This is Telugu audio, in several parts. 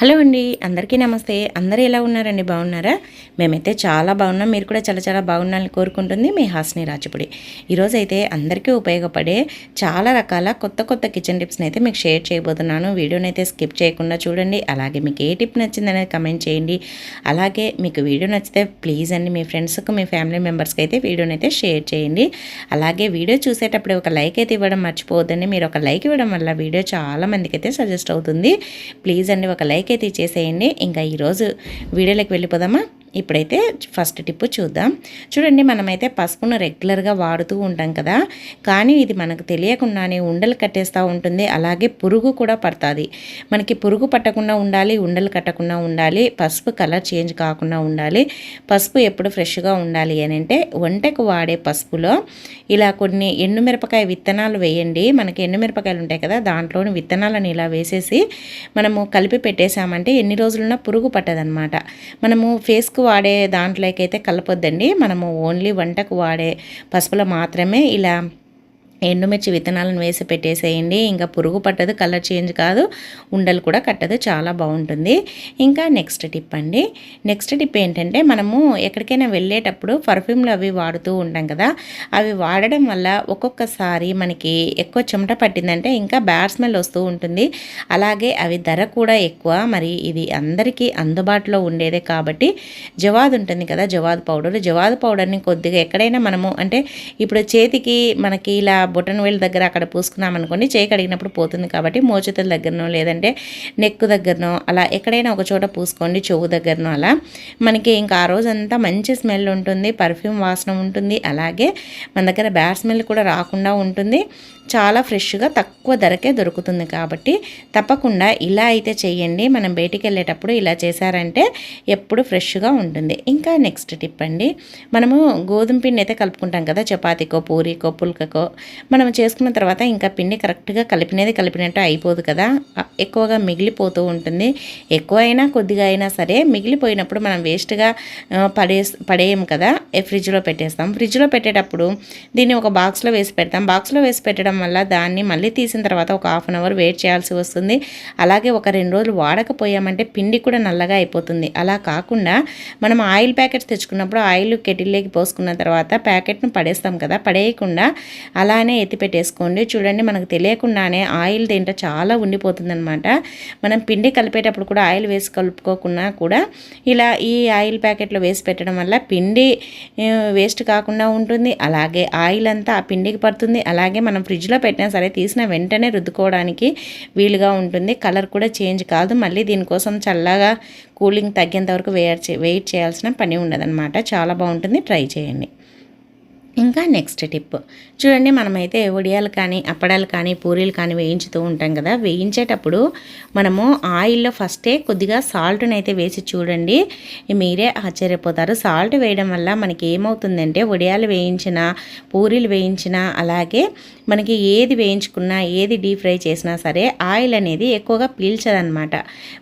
హలో అండి అందరికీ నమస్తే. అందరూ ఎలా ఉన్నారండి? బాగున్నారా? మేమైతే చాలా బాగున్నాం. మీరు కూడా చాలా చాలా బాగున్నారని కోరుకుంటుంది మీ హాస్ని రాజపుడి ఈరోజు అయితే అందరికీ ఉపయోగపడే చాలా రకాల కొత్త కొత్త కిచెన్ టిప్స్ని అయితే మీకు షేర్ చేయబోతున్నాను. వీడియోని అయితే స్కిప్ చేయకుండా చూడండి. అలాగే మీకు ఏ టిప్ నచ్చిందనేది కమెంట్ చేయండి. అలాగే మీకు వీడియో నచ్చితే ప్లీజ్ అండి మీ ఫ్రెండ్స్కి మీ ఫ్యామిలీ మెంబర్స్కి అయితే వీడియోని అయితే షేర్ చేయండి. అలాగే వీడియో చూసేటప్పుడు ఒక లైక్ అయితే ఇవ్వడం మర్చిపోవద్దండి. మీరు ఒక లైక్ ఇవ్వడం వల్ల వీడియో చాలా మందికి అయితే సజెస్ట్ అవుతుంది. ప్లీజ్ అండి ఒక లైక్ అయితే చేసేయండి. ఇంకా ఈరోజు వీడియోలోకి వెళ్ళిపోదామా? ఇప్పుడైతే ఫస్ట్ టిప్ చూద్దాం. చూడండి మనమైతే పసుపును రెగ్యులర్గా వాడుతూ ఉంటాం కదా. కానీ ఇది మనకు తెలియకుండానే ఉండలు కట్టేస్తూ ఉంటుంది. అలాగే పురుగు కూడా పడుతుంది. మనకి పురుగు పట్టకుండా ఉండాలి ఉండలు కట్టకుండా ఉండాలి పసుపు కలర్ చేంజ్ కాకుండా ఉండాలి పసుపు ఎప్పుడు ఫ్రెష్గా ఉండాలి అని అంటే వంటకు వాడే పసుపులో ఇలా కొన్ని ఎండుమిరపకాయ విత్తనాలు వేయండి. మనకి ఎండుమిరపకాయలు ఉంటాయి కదా దాంట్లోని విత్తనాలను ఇలా వేసేసి మనము కలిపి పెట్టేశామంటే ఎన్ని రోజులున్నా పురుగు పట్టదనమాట మనము ఫేస్కు వాడే దాంట్లోకి అయితే కలపొద్దండి. మనము ఓన్లీ వంటకు వాడే పసుపులో మాత్రమే ఇలా ఎండుమిర్చి విత్తనాలను వేసి పెట్టేసేయండి. ఇంకా పురుగు పట్టదు కలర్ చేంజ్ కాదు. ఉండలు కూడా కట్టదు చాలా బాగుంటుంది. ఇంకా నెక్స్ట్ టిప్ అండి. నెక్స్ట్ టిప్ ఏంటంటే మనము ఎక్కడికైనా వెళ్ళేటప్పుడు పర్ఫ్యూమ్లు అవి వాడుతూ ఉంటాం కదా. అవి వాడడం వల్ల ఒక్కొక్కసారి మనకి ఎక్కువ చెమట పట్టిందంటే ఇంకా బ్యాడ్ స్మెల్ వస్తూ ఉంటుంది. అలాగే అవి ధర కూడా ఎక్కువ. మరి ఇది అందరికీ అందుబాటులో ఉండేదే కాబట్టి జవాదు ఉంటుంది కదా జవాదు పౌడర్. జవాదు పౌడర్ని కొద్దిగా ఎక్కడైనా మనము అంటే ఇప్పుడు చేతికి మనకి ఇలా బొటన్ వేలు దగ్గర అక్కడ పూసుకున్నాం అనుకోండి చేయి కడిగినప్పుడు పోతుంది కాబట్టి మోచేతుల దగ్గరనో లేదంటే నెక్ దగ్గరనో అలా ఎక్కడైనా ఒక చోట పూసుకోండి చెవు దగ్గరనో అలా. మనకి ఇంకా ఆ రోజంతా మంచి స్మెల్ ఉంటుంది పర్ఫ్యూమ్ వాసన ఉంటుంది అలాగే మన దగ్గర బ్యాడ్ స్మెల్ కూడా రాకుండా ఉంటుంది. చాలా ఫ్రెష్గా తక్కువ ధరకే దొరుకుతుంది కాబట్టి తప్పకుండా ఇలా అయితే చేయండి. మనం బయటికి వెళ్ళేటప్పుడు ఇలా చేశారంటే ఎప్పుడు ఫ్రెష్గా ఉంటుంది. ఇంకా నెక్స్ట్ టిప్ అండి. మనము గోధుమ పిండి అయితే కలుపుకుంటాం కదా చపాతీకో పూరికో పుల్కకో. మనం చేసుకున్న తర్వాత ఇంకా పిండి కరెక్ట్గా కలిపినది కలిపినట్టు అయిపోదు కదా. ఎక్కువగా మిగిలిపోతూ ఉంటుంది. ఎక్కువ అయినా కొద్దిగా అయినా సరే మిగిలిపోయినప్పుడు మనం వేస్ట్గా పడే పడేయం కదా ఫ్రిడ్జ్లో పెట్టేస్తాం. ఫ్రిడ్జ్లో పెట్టేటప్పుడు దీన్ని ఒక బాక్స్లో వేసి పెడతాం. బాక్స్లో వేసి పెట్టడం వల్ల దాన్ని మళ్ళీ తీసిన తర్వాత ఒక హాఫ్ అన్ అవర్ వెయిట్ చేయాల్సి వస్తుంది. అలాగే ఒక రెండు రోజులు వాడకపోయామంటే పిండి కూడా నల్లగా అయిపోతుంది. అలా కాకుండా మనం ఆయిల్ ప్యాకెట్స్ తెచ్చుకున్నప్పుడు ఆయిల్ కెటిల్లోకి పోసుకున్న తర్వాత ప్యాకెట్ను పడేస్తాం కదా పడేయకుండా అలానే ఎత్తి పెట్టేసుకోండి. చూడండి మనకు తెలియకుండానే ఆయిల్ దేంట్లో చాలా ఉండిపోతుందనమాట మనం పిండి కలిపేటప్పుడు కూడా ఆయిల్ వేసి కలుపుకోకుండా కూడా ఇలా ఈ ఆయిల్ ప్యాకెట్లో వేసి పెట్టడం వల్ల పిండి వేస్ట్ కాకుండా ఉంటుంది. అలాగే ఆయిల్ అంతా ఆ పిండికి పడుతుంది. అలాగే మనం ఫ్రిడ్జ్లో పెట్టినా సరే తీసిన వెంటనే రుద్దుకోవడానికి వీలుగా ఉంటుంది. కలర్ కూడా చేంజ్ కాదు. మళ్ళీ దీనికోసం చల్లగా కూలింగ్ తగ్గేంత వరకు వెయిట్ వెయిట్ చేయాల్సిన పని ఉండదన్నమాట. చాలా బాగుంటుంది. ట్రై చేయండి. ఇంకా నెక్స్ట్ టిప్ చూడండి మనమైతే వడియాలు కానీ అప్పడాలు కానీ పూరీలు కానీ వేయించుతూ ఉంటాం కదా. వేయించేటప్పుడు మనము ఆయిల్లో ఫస్టే కొద్దిగా సాల్ట్ని అయితే వేసి చూడండి మీరే ఆశ్చర్యపోతారు. సాల్ట్ వేయడం వల్ల మనకి ఏమవుతుందంటే వడియాలు వేయించిన పూరీలు వేయించిన అలాగే మనకి ఏది వేయించుకున్నా ఏది డీప్ ఫ్రై చేసినా సరే ఆయిల్ అనేది ఎక్కువగా పీల్చదనమాట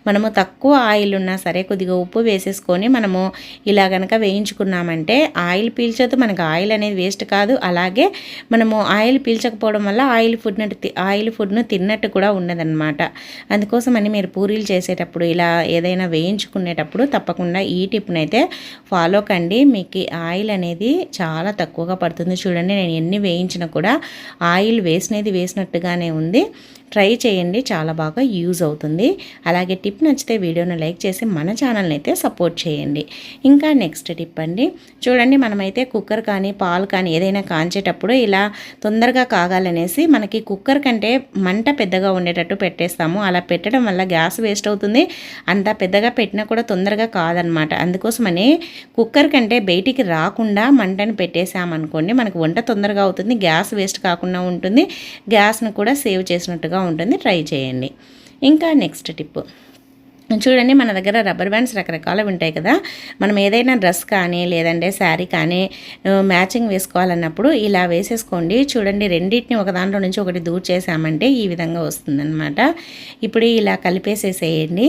మనము తక్కువ ఆయిల్ ఉన్నా సరే కొద్దిగా ఉప్పు వేసేసుకొని మనము ఇలా కనుక వేయించుకున్నామంటే ఆయిల్ పీల్చదు. మనకు ఆయిల్ అనేది వేస్ట్ కాదు. అలాగే మనము ఆయిల్ పీల్చకపోవడం వల్ల ఆయిల్ ఫుడ్ను ఆయిల్ ఫుడ్ను తిన్నట్టు కూడా ఉండదన్నమాట. అందుకోసమని మీరు పూరీలు చేసేటప్పుడు ఇలా ఏదైనా వేయించుకునేటప్పుడు తప్పకుండా ఈ టిప్ని అయితే ఫాలో కండి. మీకు ఆయిల్ అనేది చాలా తక్కువగా పడుతుంది. చూడండి నేను ఎన్ని వేయించినా కూడా ఆయిల్ వేసినది వేసినట్టుగానే ఉంది. ట్రై చేయండి చాలా బాగా యూజ్ అవుతుంది. అలాగే టిప్ నచ్చితే వీడియోను లైక్ చేసి మన ఛానల్ని అయితే సపోర్ట్ చేయండి. ఇంకా నెక్స్ట్ టిప్ అండి చూడండి మనమైతే కుక్కర్ కానీ పాలు కానీ ఏదైనా కాంచేటప్పుడు ఇలా తొందరగా కాగాలనేసి మనకి కుక్కర్ కంటే మంట పెద్దగా ఉండేటట్టు పెట్టేస్తాము. అలా పెట్టడం వల్ల గ్యాస్ వేస్ట్ అవుతుంది. అంత పెద్దగా పెట్టినా కూడా తొందరగా కాదనమాట. అందుకోసమని కుక్కర్ కంటే బయటికి రాకుండా మంటను పెట్టేసామనుకోండి మనకు వంట తొందరగా అవుతుంది గ్యాస్ వేస్ట్ కాకుండా ఉంటుంది. గ్యాస్ను కూడా సేవ్ చేసినట్టుగా ఉంటుంది ట్రై చేయండి. ఇంకా నెక్స్ట్ టిప్. చూడండి మన దగ్గర రబ్బర్ బ్యాండ్స్ రకరకాలు ఉంటాయి కదా. మనం ఏదైనా డ్రెస్ కానీ లేదంటే శారీ కానీ మ్యాచింగ్ వేసుకోవాలన్నప్పుడు ఇలా వేసేసుకోండి. చూడండి రెండింటిని ఒక దాంట్లో నుంచి ఒకటి దూర్ చేసామంటే ఈ విధంగా వస్తుందన్నమాట. ఇప్పుడు ఇలా కలిపేసేసేయండి.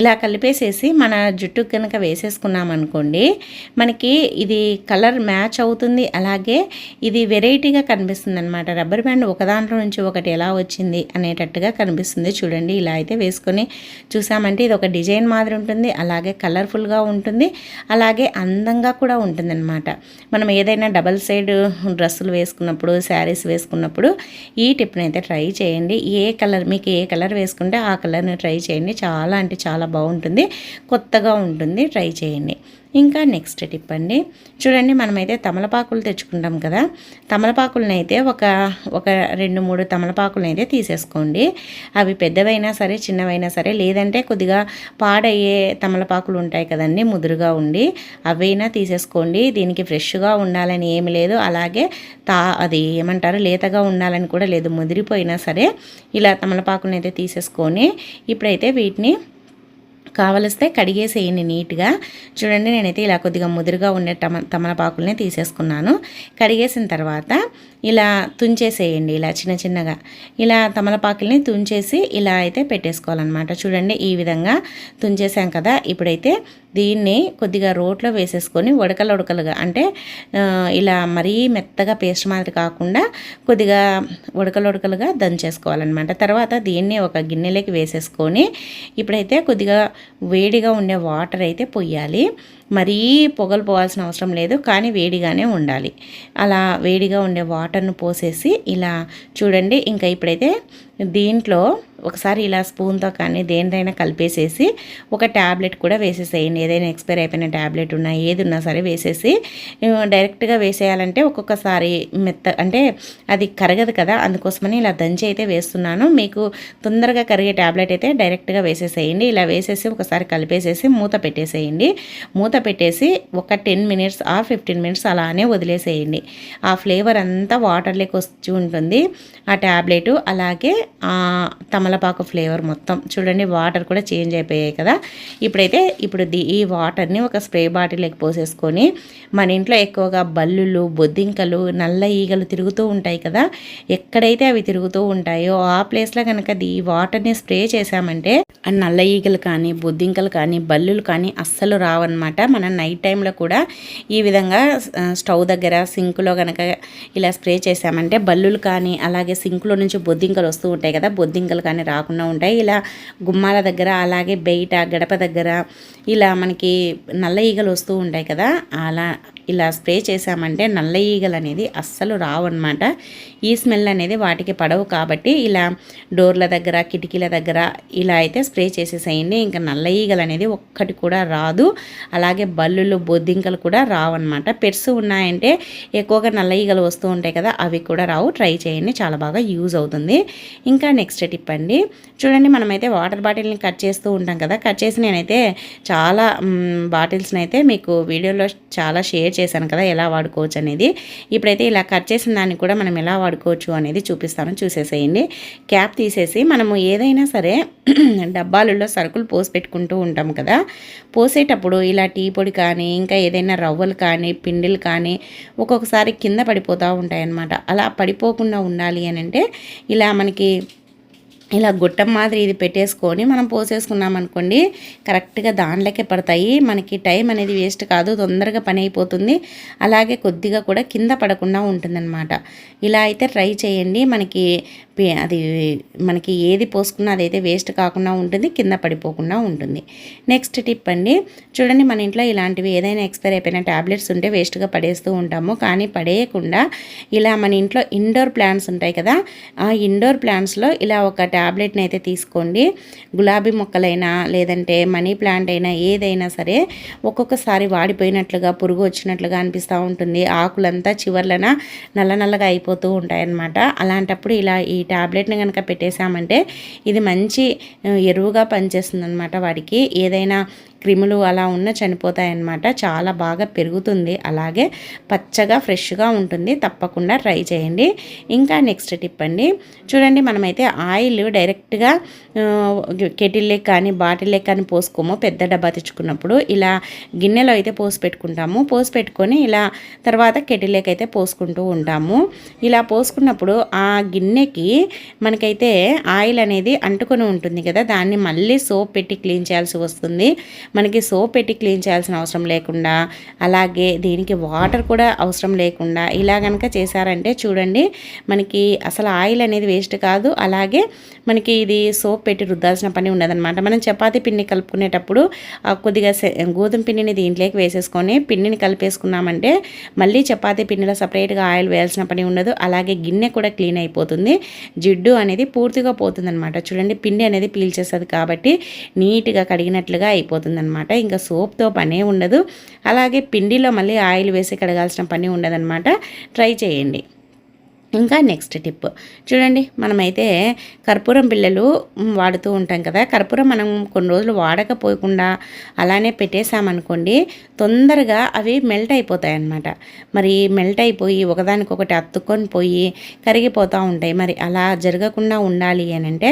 ఇలా కలిపేసేసి మన జుట్టు కనుక వేసేసుకున్నాం అనుకోండి మనకి ఇది కలర్ మ్యాచ్ అవుతుంది. అలాగే ఇది వెరైటీగా కనిపిస్తుంది అనమాట రబ్బర్ బ్యాండ్ ఒక దాంట్లో నుంచి ఒకటి ఎలా వచ్చింది అనేటట్టుగా కనిపిస్తుంది. చూడండి ఇలా అయితే వేసుకొని చూసామంటే ఇది ఒక డిజైన్ మాదిరి ఉంటుంది అలాగే కలర్ఫుల్గా ఉంటుంది అలాగే అందంగా కూడా ఉంటుందన్నమాట. మనం ఏదైనా డబల్ సైడ్ డ్రెస్సులు వేసుకున్నప్పుడు శారీస్ వేసుకున్నప్పుడు ఈ టిప్ని అయితే ట్రై చేయండి. ఏ కలర్ మీకు ఏ కలర్ వేసుకుంటే ఆ కలర్ని ట్రై చేయండి. చాలా అంటే చాలా బాగుంటుంది కొత్తగా ఉంటుంది ట్రై చేయండి. ఇంకా నెక్స్ట్ టిప్ అండి. చూడండి మనమైతే తమలపాకులు తెచ్చుకుంటాం కదా. తమలపాకులను అయితే ఒక ఒక రెండు మూడు తమలపాకులను అయితే తీసేసుకోండి. అవి పెద్దవైనా సరే చిన్నవైనా సరే లేదంటే కొద్దిగా పాడయ్యే తమలపాకులు ఉంటాయి కదండి ముదురుగా ఉండి అవైనా తీసేసుకోండి. దీనికి ఫ్రెష్గా ఉండాలని ఏమి లేదు. అలాగే తా అది ఏమంటారు లేతగా ఉండాలని కూడా లేదు. ముదిరిపోయినా సరే ఇలా తమలపాకులను అయితే తీసేసుకొని ఇప్పుడైతే వీటిని కావలిస్తే కడిగేసేయండి నీట్గా. చూడండి నేనైతే ఇలా కొద్దిగా ముదురుగా ఉండే టమ తమలపాకుల్ని తీసేసుకున్నాను. కడిగేసిన తర్వాత ఇలా తుంచేసేయండి ఇలా చిన్న చిన్నగా. ఇలా తమలపాకుల్ని తుంచేసి ఇలా అయితే పెట్టేసుకోవాలన్నమాట. చూడండి ఈ విధంగా తుంచేసాం కదా ఇప్పుడైతే దీన్ని కొద్దిగా రోట్లో వేసేసుకొని ఉడకలు ఉడకలుగా అంటే ఇలా మరీ మెత్తగా పేస్ట్ మాదిరి కాకుండా కొద్దిగా ఉడకలు ఉడకలుగా దంచేసుకోవాలన్నమాట. తర్వాత దీన్ని ఒక గిన్నెలోకి వేసేసుకొని ఇప్పుడైతే కొద్దిగా వేడిగా ఉండే వాటర్ అయితే పొయ్యాలి. మరీ పొగలు పోవాల్సిన అవసరం లేదు కానీ వేడిగానే ఉండాలి. అలా వేడిగా ఉండే వాటర్ను పోసేసి ఇలా చూడండి ఇంకా ఇప్పుడైతే దీంట్లో ఒకసారి ఇలా స్పూన్తో కానీ దేనిదైనా కలిపేసేసి ఒక ట్యాబ్లెట్ కూడా వేసేసేయండి. ఏదైనా ఎక్స్పైర్ అయిపోయిన ట్యాబ్లెట్ ఉన్నా ఏది ఉన్నా సరే వేసేసి డైరెక్ట్గా వేసేయాలంటే ఒక్కొక్కసారి మెత్త అంటే అది కరగదు కదా అందుకోసమని ఇలా దంచి అయితే వేస్తున్నాను. మీకు తొందరగా కరిగే ట్యాబ్లెట్ అయితే డైరెక్ట్గా వేసేసేయండి. ఇలా వేసేసి ఒకసారి కలిపేసేసి మూత పెట్టేసేయండి. మూత పెట్టేసి ఒక ten minutes or fifteen minutes అలానే వదిలేసేయండి. ఆ ఫ్లేవర్ అంతా వాటర్లోకి వచ్చి ఉంటుంది. ఆ ట్యాబ్లెట్ అలాగే తమలపాకు ఫ్లేవర్ మొత్తం. చూడండి వాటర్ కూడా చేంజ్ అయిపోయాయి కదా. ఇప్పుడైతే ఇప్పుడు ఈ వాటర్ని ఒక స్ప్రే బాటిల్లోకి పోసేసుకొని మన ఇంట్లో ఎక్కువగా బల్లులు బొద్దింకలు నల్ల ఈగలు తిరుగుతూ ఉంటాయి కదా. ఎక్కడైతే అవి తిరుగుతూ ఉంటాయో ఆ ప్లేస్లో కనుక ఈ వాటర్ని స్ప్రే చేసామంటే నల్ల ఈగలు కానీ బొద్దింకలు కానీ బల్లులు కానీ అస్సలు రావన్నమాట. మనం నైట్ టైంలో కూడా ఈ విధంగా స్టవ్ దగ్గర సింకులో కనుక ఇలా స్ప్రే చేసామంటే బల్లులు కానీ అలాగే సింకులో నుంచి బొద్దింకలు వస్తూ ఉంటాయి కదా బొద్దింకలు కానీ రాకుండా ఉంటాయి. ఇలా గుమ్మాల దగ్గర అలాగే బయట గడప దగ్గర ఇలా మనకి నల్ల ఈగలు వస్తూ ఉంటాయి కదా అలా ఇలా స్ప్రే చేసామంటే నల్ల ఈగలు అనేది అస్సలు రావన్నమాట. ఈ స్మెల్ అనేది వాటికి పడవు కాబట్టి ఇలా డోర్ల దగ్గర కిటికీల దగ్గర ఇలా అయితే స్ప్రే చేసేసేయండి. ఇంకా నల్ల ఈగలు అనేది ఒక్కటి కూడా రాదు. అలాగే బల్లులు బొద్దింకలు కూడా రావన్నమాట. పెర్స్ ఉన్నాయంటే ఎక్కువగా నల్ల ఈగలు వస్తూ ఉంటాయి కదా అవి కూడా రావు. ట్రై చేయండి చాలా బాగా యూజ్ అవుతుంది. ఇంకా నెక్స్ట్ టిప్ అండి. చూడండి మనమైతే వాటర్ బాటిల్ని కట్ చేస్తూ ఉంటాం కదా. కట్ చేసి నేనైతే చాలా బాటిల్స్ని అయితే మీకు వీడియోలో చాలా షేర్ చేశాను కదా ఎలా వాడుకోవచ్చు అనేది. ఇప్పుడైతే ఇలా కట్ చేసిన దాన్ని కూడా మనం ఎలా వాడుకోవచ్చు అనేది చూపిస్తాను. చూసేసేయండి. క్యాప్ తీసేసి మనము ఏదైనా సరే డబ్బాలలో సరుకులు పోసి పెట్టుకుంటూ ఉంటాం కదా. పోసేటప్పుడు ఇలా టీ పొడి కానీ ఇంకా ఏదైనా రవ్వలు కానీ పిండిలు కానీ ఒక్కొక్కసారి కింద పడిపోతూ ఉంటాయన్నమాట. అలా పడిపోకుండా ఉండాలి అని అంటే ఇలా మనకి ఇలా గుట్టం మాదిరి ఇది పెట్టేసుకొని మనం పోసేసుకున్నాం అనుకోండి కరెక్ట్గా దానిలోకే పడతాయి. మనకి టైం అనేది వేస్ట్ కాదు తొందరగా పని అయిపోతుంది. అలాగే కొద్దిగా కూడా కింద పడకుండా ఉంటుందన్నమాట. ఇలా అయితే ట్రై చేయండి. మనకి అది మనకి ఏది పోసుకున్నా అదైతే వేస్ట్ కాకుండా ఉంటుంది కింద పడిపోకుండా ఉంటుంది. నెక్స్ట్ టిప్ అండి చూడండి మన ఇంట్లో ఇలాంటివి ఏదైనా ఎక్స్పైర్ అయిపోయిన ట్యాబ్లెట్స్ ఉంటే వేస్ట్గా పడేస్తూ ఉంటాము. కానీ పడేయకుండా ఇలా మన ఇంట్లో ఇండోర్ ప్లాంట్స్ ఉంటాయి కదా ఆ ఇండోర్ ప్లాంట్స్లో ఇలా ఒక ట్యాబ్లెట్ని అయితే తీసుకోండి. గులాబీ మొక్కలైనా లేదంటే మనీ ప్లాంట్ అయినా ఏదైనా సరే ఒక్కొక్కసారి వాడిపోయినట్లుగా పురుగు వచ్చినట్లుగా అనిపిస్తూ ఉంటుంది. ఆకులంతా చివర్లన నల్ల నల్లగా అయిపోతూ ఉంటాయన్నమాట. అలాంటప్పుడు ఇలా ఈ ట్యాబ్లెట్ని కనుక పెట్టేశామంటే ఇది మంచి ఎరువుగా పనిచేస్తుంది అనమాట వాడికి. ఏదైనా క్రిములు అలా ఉన్న చనిపోతాయన్నమాట. చాలా బాగా పెరుగుతుంది. అలాగే పచ్చగా ఫ్రెష్గా ఉంటుంది. తప్పకుండా ట్రై చేయండి. ఇంకా నెక్స్ట్ టిప్ అండి. చూడండి మనమైతే ఆయిల్ డైరెక్ట్గా కెటిల్లే కానీ బాటిల్లే కానీ పోసుకోము. పెద్ద డబ్బా తెచ్చుకున్నప్పుడు ఇలా గిన్నెలో అయితే పోసి పెట్టుకుంటాము. పోసి పెట్టుకొని ఇలా తర్వాత కెటిల్లేకి అయితే పోసుకుంటూ ఉంటాము. ఇలా పోసుకున్నప్పుడు ఆ గిన్నెకి మనకైతే ఆయిల్ అనేది అంటుకొని ఉంటుంది కదా. దాన్ని మళ్ళీ సోప్ పెట్టి క్లీన్ చేయాల్సి వస్తుంది. మనకి సోప్ పెట్టి క్లీన్ చేయాల్సిన అవసరం లేకుండా అలాగే దీనికి వాటర్ కూడా అవసరం లేకుండా ఇలా కనుక చేశారంటే చూడండి మనకి అసలు ఆయిల్ అనేది వేస్ట్ కాదు. అలాగే మనకి ఇది సోప్ పెట్టి రుద్దాల్సిన పని ఉండదన్నమాట. మనం చపాతీ పిండి కలుపుకునేటప్పుడు కొద్దిగా గోధుమ పిండిని దీంట్లోకి వేసేసుకొని పిండిని కలిపేసుకున్నామంటే మళ్ళీ చపాతీ పిండిలో సపరేట్గా ఆయిల్ వేయాల్సిన పని ఉండదు. అలాగే గిన్నె కూడా క్లీన్ అయిపోతుంది. జిడ్డు అనేది పూర్తిగా పోతుందన్నమాట. చూడండి పిండి అనేది పీల్చేస్తుంది కాబట్టి నీట్గా కడిగినట్లుగా అయిపోతుందన్నమాట. ఇంకా సోప్తో పనే ఉండదు. అలాగే పిండిలో మళ్ళీ ఆయిల్ వేసి కడగాల్సిన పని ఉండదన్నమాట. ట్రై చేయండి. ఇంకా నెక్స్ట్ టిప్. చూడండి మనమైతే కర్పూరం పిల్లలు వాడుతూ ఉంటాం కదా. కర్పూరం మనం కొన్ని రోజులు వాడకపోకుండా అలానే పెట్టేసామనుకోండి తొందరగా అవి మెల్ట్ అయిపోతాయి అన్నమాట మరి మెల్ట్ అయిపోయి ఒకదానికొకటి అత్తుకొని పోయి కరిగిపోతూ ఉంటాయి. మరి అలా జరగకుండా ఉండాలి అని అంటే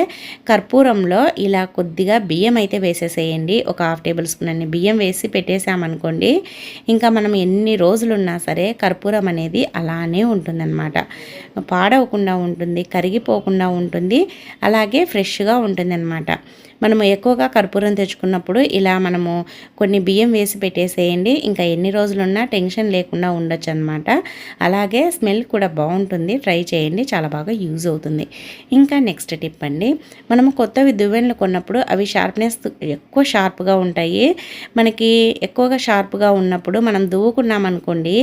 కర్పూరంలో ఇలా కొద్దిగా బియ్యం అయితే వేసేసేయండి. ఒక హాఫ్ టేబుల్ స్పూన్ అన్ని బియ్యం వేసి పెట్టేసామనుకోండి ఇంకా మనం ఎన్ని రోజులున్నా సరే కర్పూరం అనేది అలానే ఉంటుందన్నమాట. పాడవకుండా ఉంటుంది కరిగిపోకుండా ఉంటుంది అలాగే ఫ్రెష్గా ఉంటుంది అనమాట మనము ఎక్కువగా కర్పూరం తెచ్చుకున్నప్పుడు ఇలా మనము కొన్ని బియ్యం వేసి పెట్టేసేయండి. ఇంకా ఎన్ని రోజులున్నా టెన్షన్ లేకుండా ఉండొచ్చు అనమాట అలాగే స్మెల్ కూడా బాగుంటుంది ట్రై చేయండి చాలా బాగా యూజ్ అవుతుంది. ఇంకా నెక్స్ట్ టిప్ అండి మనము కొత్తవి దువ్వెనలు కొన్నప్పుడు అవి షార్ప్నెస్ ఎక్కువ షార్ప్గా ఉంటాయి. మనకి ఎక్కువగా షార్ప్గా ఉన్నప్పుడు మనం దువ్వుకున్నాం అనుకోండి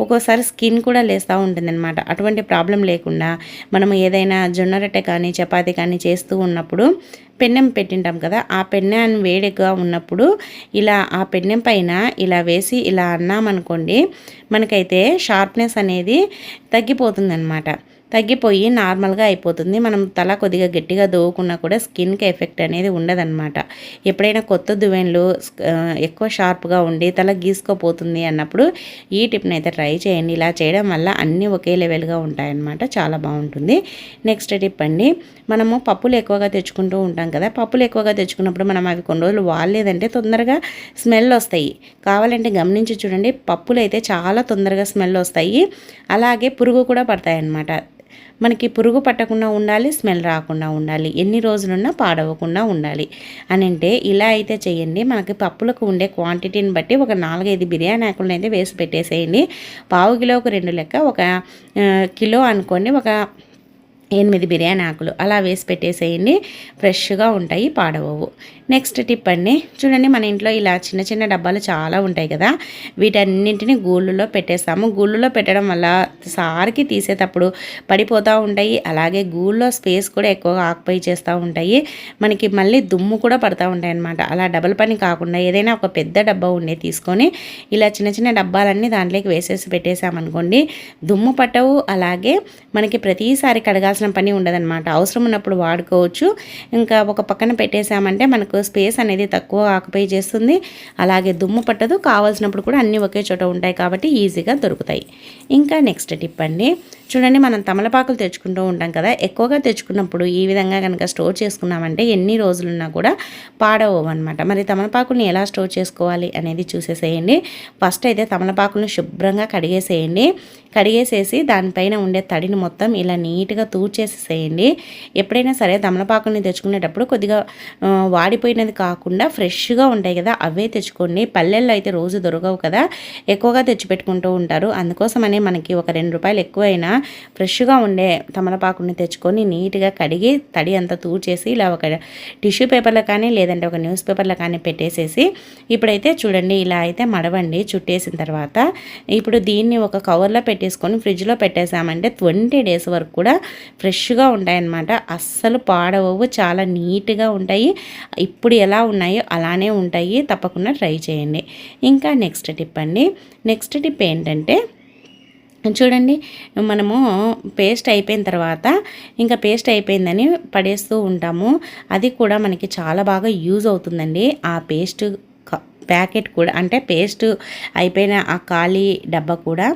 ఒక్కోసారి స్కిన్ కూడా లేస్తూ ఉంటుంది అనమాట అటువంటి ప్రాబ్లం లేకుండా మనము ఏదైనా జొన్న రొట్టె కానీ చపాతీ కానీ చేస్తూ ఉన్నప్పుడు పెన్నెం పెట్టింటాం కదా ఆ పెన్నెం వేడిగా ఉన్నప్పుడు ఇలా ఆ పెన్నెం పైన ఇలా వేసి ఇలా అన్నామనుకోండి మనకైతే షార్ప్నెస్ అనేది తగ్గిపోతుంది అనమాట తగ్గిపోయి నార్మల్గా అయిపోతుంది. మనం తల కొద్దిగా గట్టిగా దోవుకున్నా కూడా స్కిన్కి ఎఫెక్ట్ అనేది ఉండదన్నమాట. ఎప్పుడైనా కొత్త దువ్వెన్లు ఎక్కువ షార్ప్గా ఉండి తల గీసుకోపోతుంది అన్నప్పుడు ఈ టిప్ని అయితే ట్రై చేయండి. ఇలా చేయడం వల్ల అన్నీ ఒకే లెవెల్గా ఉంటాయన్నమాట. చాలా బాగుంటుంది. నెక్స్ట్ టిప్ అండి. మనము పప్పులు ఎక్కువగా తెచ్చుకుంటూ ఉంటాం కదా. పప్పులు ఎక్కువగా తెచ్చుకున్నప్పుడు మనం అవి కొన్ని రోజులు వాడలేదంటే తొందరగా స్మెల్ వస్తాయి. కావాలంటే గమనించి చూడండి. పప్పులు అయితే చాలా తొందరగా స్మెల్ వస్తాయి. అలాగే పురుగు కూడా పడతాయి అన్నమాట మనకి పురుగు పట్టకుండా ఉండాలి స్మెల్ రాకుండా ఉండాలి ఎన్ని రోజులున్నా పాడవకుండా ఉండాలి. అని అంటే ఇలా అయితే చేయండి. మనకి పప్పులకు ఉండే క్వాంటిటీని బట్టి ఒక నాలుగైదు బిర్యానీ ఆకులను అయితే వేసి పెట్టేసేయండి. పావు కిలోకి రెండు లెక్క ఒక కిలో అనుకోండి ఒక ఎనిమిది బిర్యానీ ఆకులు. అలా వేసి పెట్టేసేయండి. ఫ్రెష్గా ఉంటాయి పాడవవు. నెక్స్ట్ టిప్ అండి. చూడండి మన ఇంట్లో ఇలా చిన్న చిన్న డబ్బాలు చాలా ఉంటాయి కదా. వీటన్నింటినీ గూళ్ళులో పెట్టేస్తాము. గూళ్ళులో పెట్టడం వల్ల సారికి తీసేటప్పుడు పడిపోతూ ఉంటాయి. అలాగే గూళ్ళో స్పేస్ కూడా ఎక్కువగా ఆక్పై చేస్తూ ఉంటాయి. మనకి మళ్ళీ దుమ్ము కూడా పడుతూ ఉంటాయి అనమాట అలా డబల్ పని కాకుండా ఏదైనా ఒక పెద్ద డబ్బా ఉండే తీసుకొని ఇలా చిన్న చిన్న డబ్బాలన్నీ దాంట్లోకి వేసేసి పెట్టేసామనుకోండి దుమ్ము పట్టవు. అలాగే మనకి ప్రతిసారి కడగాల్సిన పని ఉండదన్నమాట. అవసరం ఉన్నప్పుడు వాడుకోవచ్చు. ఇంకా ఒక పక్కన పెట్టేసామంటే మనకు స్పేస్ అనేది తక్కువ ఆక్యుపై చేస్తుంది. అలాగే దుమ్ము పట్టదు. కావాల్సినప్పుడు కూడా అన్నీ ఒకే చోట ఉంటాయి కాబట్టి ఈజీగా దొరుకుతాయి. ఇంకా నెక్స్ట్ టిప్ అండి. చూడండి మనం తమలపాకులు తెచ్చుకుంటూ ఉంటాం కదా. ఎక్కువగా తెచ్చుకున్నప్పుడు ఈ విధంగా కనుక స్టోర్ చేసుకున్నామంటే ఎన్ని రోజులున్నా కూడా పాడవు అనమాట మరి తమలపాకుల్ని ఎలా స్టోర్ చేసుకోవాలి అనేది చూసేసేయండి. ఫస్ట్ అయితే తమలపాకులను శుభ్రంగా కడిగేసేయండి. కడిగేసేసి దానిపైన ఉండే తడిని మొత్తం ఇలా నీట్గా తూర్చేసేసేయండి. ఎప్పుడైనా సరే తమలపాకుని తెచ్చుకునేటప్పుడు కొద్దిగా వాడిపోయినది కాకుండా ఫ్రెష్గా ఉంటాయి కదా అవే తెచ్చుకోండి. పల్లెల్లో అయితే రోజు దొరకవు కదా ఎక్కువగా తెచ్చిపెట్టుకుంటూ ఉంటారు. అందుకోసమనే మనకి ఒక రెండు రూపాయలు ఎక్కువైనా ఫ్రెష్గా ఉండే తమలపాకుని తెచ్చుకొని నీట్గా కడిగి తడి అంతా తూర్చేసి ఇలా ఒక టిష్యూ పేపర్లో కానీ లేదంటే ఒక న్యూస్ పేపర్లో కానీ పెట్టేసేసి ఇప్పుడైతే చూడండి ఇలా అయితే మడవండి చుట్టేసిన తర్వాత. ఇప్పుడు దీన్ని ఒక కవర్లో పెట్టి పెట్టేసుకొని ఫ్రిడ్జ్లో పెట్టేసామంటే ట్వంటీ డేస్ వరకు కూడా ఫ్రెష్గా ఉంటాయన్నమాట. అస్సలు పాడవవు చాలా నీట్గా ఉంటాయి. ఇప్పుడు ఎలా ఉన్నాయో అలానే ఉంటాయి. తప్పకుండా ట్రై చేయండి. ఇంకా నెక్స్ట్ టిప్ అండి. నెక్స్ట్ టిప్ ఏంటంటే చూడండి మనము పేస్ట్ అయిపోయిన తర్వాత ఇంకా పేస్ట్ అయిపోయిందని పడేస్తూ ఉంటాము. అది కూడా మనకి చాలా బాగా యూజ్ అవుతుందండి. ఆ పేస్ట్ ప్యాకెట్ కూడా అంటే పేస్ట్ అయిపోయిన ఆ ఖాళీ డబ్బా కూడా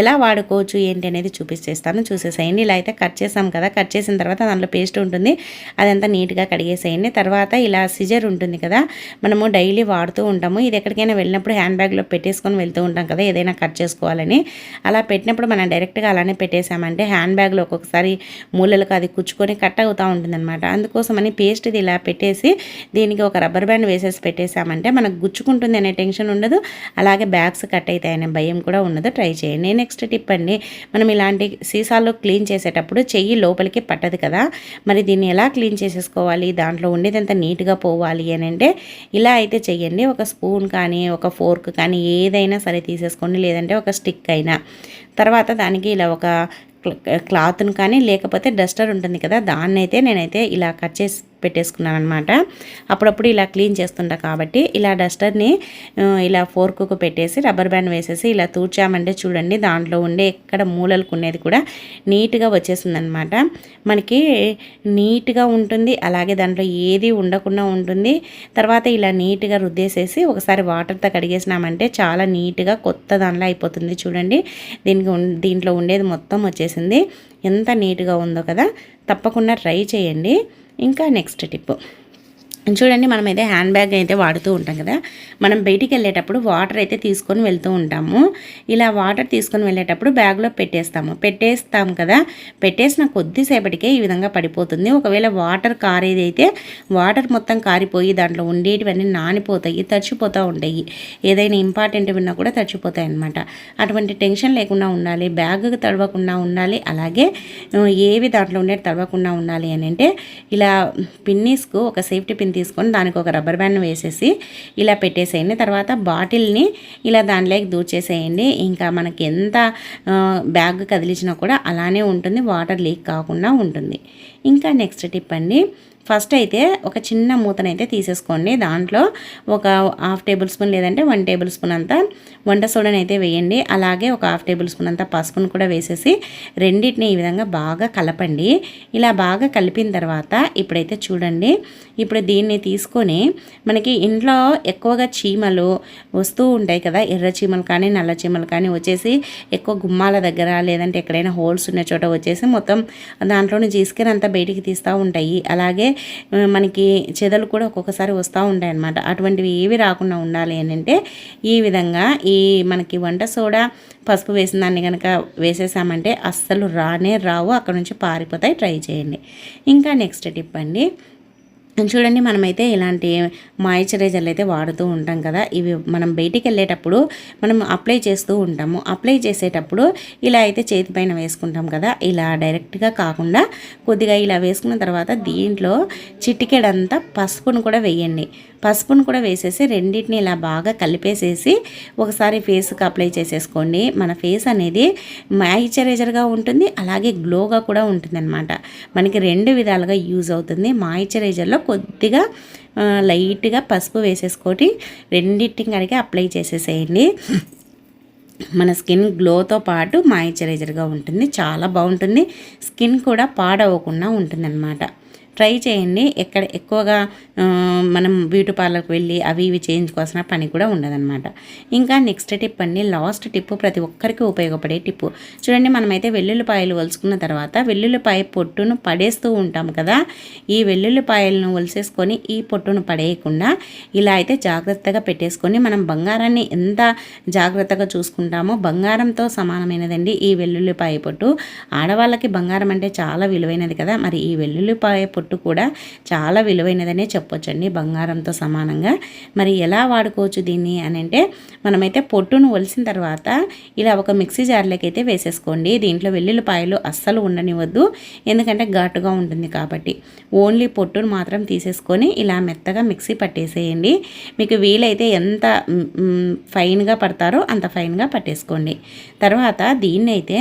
ఎలా వాడుకోవచ్చు ఏంటి అనేది చూపిస్తాను చూసేసేయండి. ఇలా అయితే కట్ చేసాం కదా కట్ చేసిన తర్వాత దాంట్లో పేస్ట్ ఉంటుంది. అదంతా నీట్గా కడిగేసేయండి. తర్వాత ఇలా సిజర్ ఉంటుంది కదా మనము డైలీ వాడుతూ ఉంటాము. ఇది ఎక్కడికైనా వెళ్ళినప్పుడు హ్యాండ్ బ్యాగ్లో పెట్టేసుకొని వెళ్తూ ఉంటాం కదా ఏదైనా కట్ చేసుకోవాలని. అలా పెట్టినప్పుడు మనం డైరెక్ట్గా అలానే పెట్టేసామంటే హ్యాండ్ బ్యాగ్లో ఒక్కొక్కసారి మూలలకు అది కుచ్చుకొని కట్ అవుతూ ఉంటుంది అనమాట అందుకోసమని పేస్ట్ ఇది ఇలా పెట్టేసి దీనికి ఒక రబ్బర్ బ్యాండ్ వేసేసి పెట్టేసామంటే మనకు గుచ్చుకుంటుంది అనే టెన్షన్ ఉండదు. అలాగే బ్యాగ్స్ కట్ అవుతాయనే భయం కూడా ఉండదు. ట్రై చేయండి. నెక్స్ట్ టిప్ అండి మనం ఇలాంటి సీసాల్లో క్లీన్ చేసేటప్పుడు చెయ్యి లోపలికి పట్టదు కదా. మరి దీన్ని ఎలా క్లీన్ చేసేసుకోవాలి? దాంట్లో ఉండేదంతా నీట్గా పోవాలి అని అంటే ఇలా అయితే చెయ్యండి. ఒక స్పూన్ కానీ ఒక ఫోర్క్ కానీ ఏదైనా సరే తీసేసుకోండి. లేదంటే ఒక స్టిక్ అయినా. తర్వాత దానికి ఇలా ఒక క్లాత్ను కానీ లేకపోతే డస్టర్ ఉంటుంది కదా దాన్నైతే నేనైతే ఇలా కట్ చేసి పెట్టేసుకున్నాను అనమాట అప్పుడప్పుడు ఇలా క్లీన్ చేస్తుంటా కాబట్టి ఇలా డస్టర్ని ఇలా ఫోర్కుకు పెట్టేసి రబ్బర్ బ్యాండ్ వేసేసి ఇలా తూర్చామంటే చూడండి దాంట్లో ఉండే ఎక్కడ మూలలకు ఉండేది కూడా నీట్గా వచ్చేసింది అనమాట మనకి నీట్గా ఉంటుంది అలాగే దాంట్లో ఏది ఉండకుండా ఉంటుంది. తర్వాత ఇలా నీట్గా రుద్దేసేసి ఒకసారి వాటర్తో కడిగేసినామంటే చాలా నీట్గా కొత్త దానిలో అయిపోతుంది చూడండి. దీనికి దీంట్లో ఉండేది మొత్తం వచ్చేసింది. ఎంత నీట్గా ఉందో కదా తప్పకుండా ట్రై చేయండి. ఇంకా నెక్స్ట్ టిప్. చూడండి మనం అయితే హ్యాండ్ బ్యాగ్ అయితే వాడుతూ ఉంటాం కదా. మనం బయటికి వెళ్ళేటప్పుడు వాటర్ అయితే తీసుకొని వెళ్తూ ఉంటాము. ఇలా వాటర్ తీసుకొని వెళ్ళేటప్పుడు బ్యాగ్లో పెట్టేస్తాము. పెట్టేస్తాం కదా. పెట్టేసిన కొద్దిసేపటికే ఈ విధంగా పడిపోతుంది. ఒకవేళ వాటర్ కారేదైతే వాటర్ మొత్తం కారిపోయి దాంట్లో ఉండేటివన్నీ నానిపోతాయి తడిచిపోతూ ఉంటాయి ఏదైనా ఇంపార్టెంట్ విన్నా కూడా తడిచిపోతాయి అనమాట అటువంటి టెన్షన్ లేకుండా ఉండాలి బ్యాగ్ తడవకుండా ఉండాలి అలాగే ఏవి దాంట్లో ఉండేవి తడవకుండా ఉండాలి అని అంటే ఇలా పిన్నీస్కు ఒక సేఫ్టీ పిన్ తీసుకొని దానికి ఒక రబ్బర్ బ్యాండ్ వేసేసి ఇలా పెట్టేసేయండి. తర్వాత బాటిల్ని ఇలా దానిలోకి దూచేసేయండి. ఇంకా మనకి ఎంత బ్యాగ్ కదిలించినా కూడా అలానే ఉంటుంది వాటర్ లీక్ కాకుండా ఉంటుంది. ఇంకా నెక్స్ట్ టిప్ అండి ఫస్ట్ అయితే ఒక చిన్న మూతనైతే తీసేసుకోండి. దాంట్లో ఒక హాఫ్ టేబుల్ స్పూన్ లేదంటే వన్ టేబుల్ స్పూన్ అంతా వంట సోడాని అయితే వేయండి. అలాగే ఒక హాఫ్ టేబుల్ స్పూన్ అంతా పసుపును కూడా వేసేసి రెండింటిని ఈ విధంగా బాగా కలపండి. ఇలా బాగా కలిపిన తర్వాత ఇప్పుడైతే చూడండి. ఇప్పుడు దీన్ని తీసుకొని మనకి ఇంట్లో ఎక్కువగా చీమలు వస్తూ ఉంటాయి కదా ఎర్ర చీమలు కానీ నల్ల చీమలు కానీ వచ్చేసి ఎక్కువ గుమ్మాల దగ్గర లేదంటే ఎక్కడైనా హోల్స్ ఉన్న చోట వచ్చేసి మొత్తం దాంట్లో నుంచి అంతా బయటికి తీస్తూ ఉంటాయి. అలాగే మనకి చెదలు కూడా ఒక్కొక్కసారి వస్తూ ఉంటాయి అన్నమాట అటువంటివి ఏవి రాకుండా ఉండాలి అని అంటే ఈ విధంగా ఈ మనకి వంట సోడా పసుపు వేసిన దాన్ని కనుక వేసేసామంటే అస్సలు రానే రావు. అక్కడ నుంచి పారిపోతాయి. ట్రై చేయండి. ఇంకా నెక్స్ట్ టిప్ అండి. చూడండి మనమైతే ఇలాంటి మాయిశ్చరైజర్లు అయితే వాడుతూ ఉంటాం కదా. ఇవి మనం బయటికి వెళ్ళేటప్పుడు మనం అప్లై చేస్తూ ఉంటాము. అప్లై చేసేటప్పుడు ఇలా అయితే చేతి పైన వేసుకుంటాం కదా. ఇలా డైరెక్ట్గా కాకుండా కొద్దిగా ఇలా వేసుకున్న తర్వాత దీంట్లో చిటికెడంతా పసుపును కూడా వేయండి. పసుపును కూడా వేసేసి రెండింటిని ఇలా బాగా కలిపేసేసి ఒకసారి ఫేస్కి అప్లై చేసేసుకోండి. మన ఫేస్ అనేది మాయిశ్చరైజర్గా ఉంటుంది అలాగే గ్లోగా కూడా ఉంటుంది మనకి రెండు విధాలుగా యూజ్ అవుతుంది మాయిశ్చరైజర్లో కొద్దిగా లైట్గా పసుపు వేసేసుకొని రెండింటిని కడిగి అప్లై చేసేసేయండి. మన స్కిన్ గ్లోతో పాటు మాయిశ్చరైజర్గా ఉంటుంది. చాలా బాగుంటుంది. స్కిన్ కూడా పాడవకుండా ఉంటుంది ట్రై చేయండి. ఎక్కడ ఎక్కువగా మనం బ్యూటీ పార్లర్కి వెళ్ళి అవి ఇవి చేయించుకోవాల్సిన పని కూడా ఉండదన్నమాట. ఇంకా నెక్స్ట్ టిప్ అండి. లాస్ట్ టిప్ ప్రతి ఒక్కరికి ఉపయోగపడే టిప్పు చూడండి మనమైతే వెల్లుల్లిపాయలు వలుసుకున్న తర్వాత వెల్లుల్లిపాయ పొట్టును పడేస్తూ ఉంటాం కదా. ఈ వెల్లుల్లిపాయలను వలిసేసుకొని ఈ పొట్టును పడేయకుండా ఇలా అయితే జాగ్రత్తగా పెట్టేసుకొని మనం బంగారాన్ని ఎంత జాగ్రత్తగా చూసుకుంటామో బంగారంతో సమానమైనదండి ఈ వెల్లుల్లిపాయ పొట్టు. ఆడవాళ్ళకి బంగారం అంటే చాలా విలువైనది కదా. మరి ఈ వెల్లుల్లిపాయ పొట్టు పొట్టు కూడా చాలా విలువైనదనే చెప్పొచ్చండి. బంగారంతో సమానంగా. మరి ఎలా వాడుకోవచ్చు దీన్ని అని అంటే మనమైతే పొట్టును ఒలిసిన తర్వాత ఇలా ఒక మిక్సీ జార్లోకి అయితే వేసేసుకోండి. దీంట్లో వెల్లుల్లిపాయలు అస్సలు ఉండనివ్వద్దు. ఎందుకంటే ఘాటుగా ఉంటుంది కాబట్టి. ఓన్లీ పొట్టును మాత్రం తీసేసుకొని ఇలా మెత్తగా మిక్సీ పట్టేసేయండి. మీకు వీలైతే ఎంత ఫైన్గా పడతారో అంత ఫైన్గా పట్టేసుకోండి. తర్వాత దీన్ని అయితే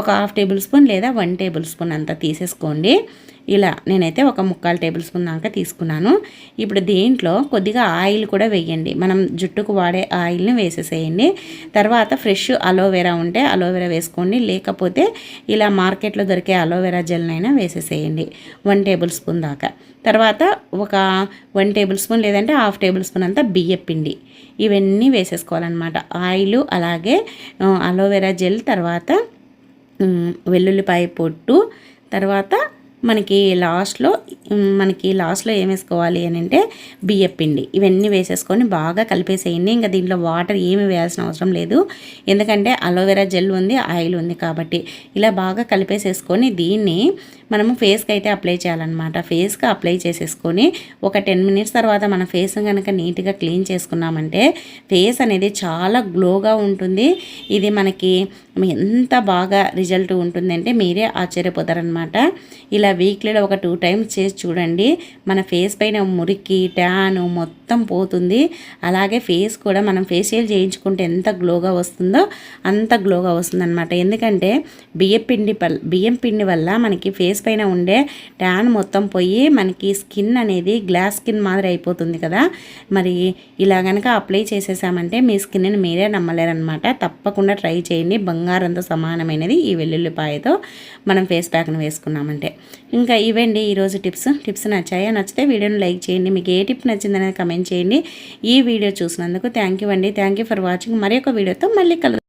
ఒక హాఫ్ టేబుల్ స్పూన్ లేదా వన్ టేబుల్ స్పూన్ అంత తీసేసుకోండి. ఇలా నేనైతే ఒక ముక్కాలు టేబుల్ స్పూన్ దాకా తీసుకున్నాను. ఇప్పుడు దీంట్లో కొద్దిగా ఆయిల్ కూడా వేయండి. మనం జుట్టుకు వాడే ఆయిల్ని వేసేసేయండి. తర్వాత ఫ్రెష్ అలోవెరా ఉంటే అలోవెరా వేసుకోండి. లేకపోతే ఇలా మార్కెట్లో దొరికే అలోవెరా జెల్నైనా వేసేసేయండి. వన్ టేబుల్ స్పూన్ దాకా. తర్వాత ఒక వన్ టేబుల్ స్పూన్ లేదంటే హాఫ్ టేబుల్ స్పూన్ అంతా బియ్య పిండి. ఇవన్నీ వేసేసుకోవాలన్నమాట. ఆయిల్ అలాగే అలోవెరా జెల్ తర్వాత వెల్లుల్లిపాయ పొట్టు తర్వాత మనకి లాస్ట్లో మనకి లాస్ట్లో ఏం వేసుకోవాలి అని అంటే బియ్య పిండి. ఇవన్నీ వేసేసుకొని బాగా కలిపేసేయండి. ఇంకా దీంట్లో వాటర్ ఏమి వేయాల్సిన అవసరం లేదు. ఎందుకంటే అలోవెరా జెల్ ఉంది ఆయిల్ ఉంది కాబట్టి. ఇలా బాగా కలిపేసేసుకొని దీన్ని మనము ఫేస్కి అయితే అప్లై చేయాలన్నమాట. ఫేస్కి అప్లై చేసేసుకొని ఒక టెన్ మినిట్స్ తర్వాత మన ఫేస్ కనుక నీట్గా క్లీన్ చేసుకున్నామంటే ఫేస్ అనేది చాలా గ్లోగా ఉంటుంది. ఇది మనకి ఎంత బాగా రిజల్ట్ ఉంటుందంటే మీరే ఆశ్చర్యపోతారనమాట ఇలా వీక్లీలో ఒక టూ టైమ్స్ చేసి చూడండి మన ఫేస్ పైన మురికి ట్యాన్ మొత్తం పోతుంది. అలాగే ఫేస్ కూడా మనం ఫేషియల్ చేయించుకుంటే ఎంత గ్లోగా వస్తుందో అంత గ్లోగా వస్తుందన్నమాట. ఎందుకంటే బియ్యం పిండి బియ్యం పిండి వల్ల మనకి ఫేస్ పైన ఉండే ట్యాన్ మొత్తం పోయి మనకి స్కిన్ అనేది గ్లాస్ స్కిన్ మాదిరి అయిపోతుంది కదా. మరి ఇలా కనుక అప్లై చేసేసామంటే మీ స్కిన్ని మీరే నమ్మలేరనమాట తప్పకుండా ట్రై చేయండి. బంగారంతో సమానమైనది ఈ వెల్లుల్లిపాయతో మనం ఫేస్ ప్యాక్ను వేసుకున్నామంటే. ఇంకా ఇవండి ఈరోజు టిప్స్. టిప్స్ నచ్చాయా? నచ్చితే వీడియోని లైక్ చేయండి. మీకు ఏ టిప్ నచ్చిందనేది కమెంట్ చేయండి. ఈ వీడియో చూసినందుకు థ్యాంక్ యూ అండి. Thank you for watching. మరి ఒక వీడియోతో మళ్ళీ కలుద్దాం.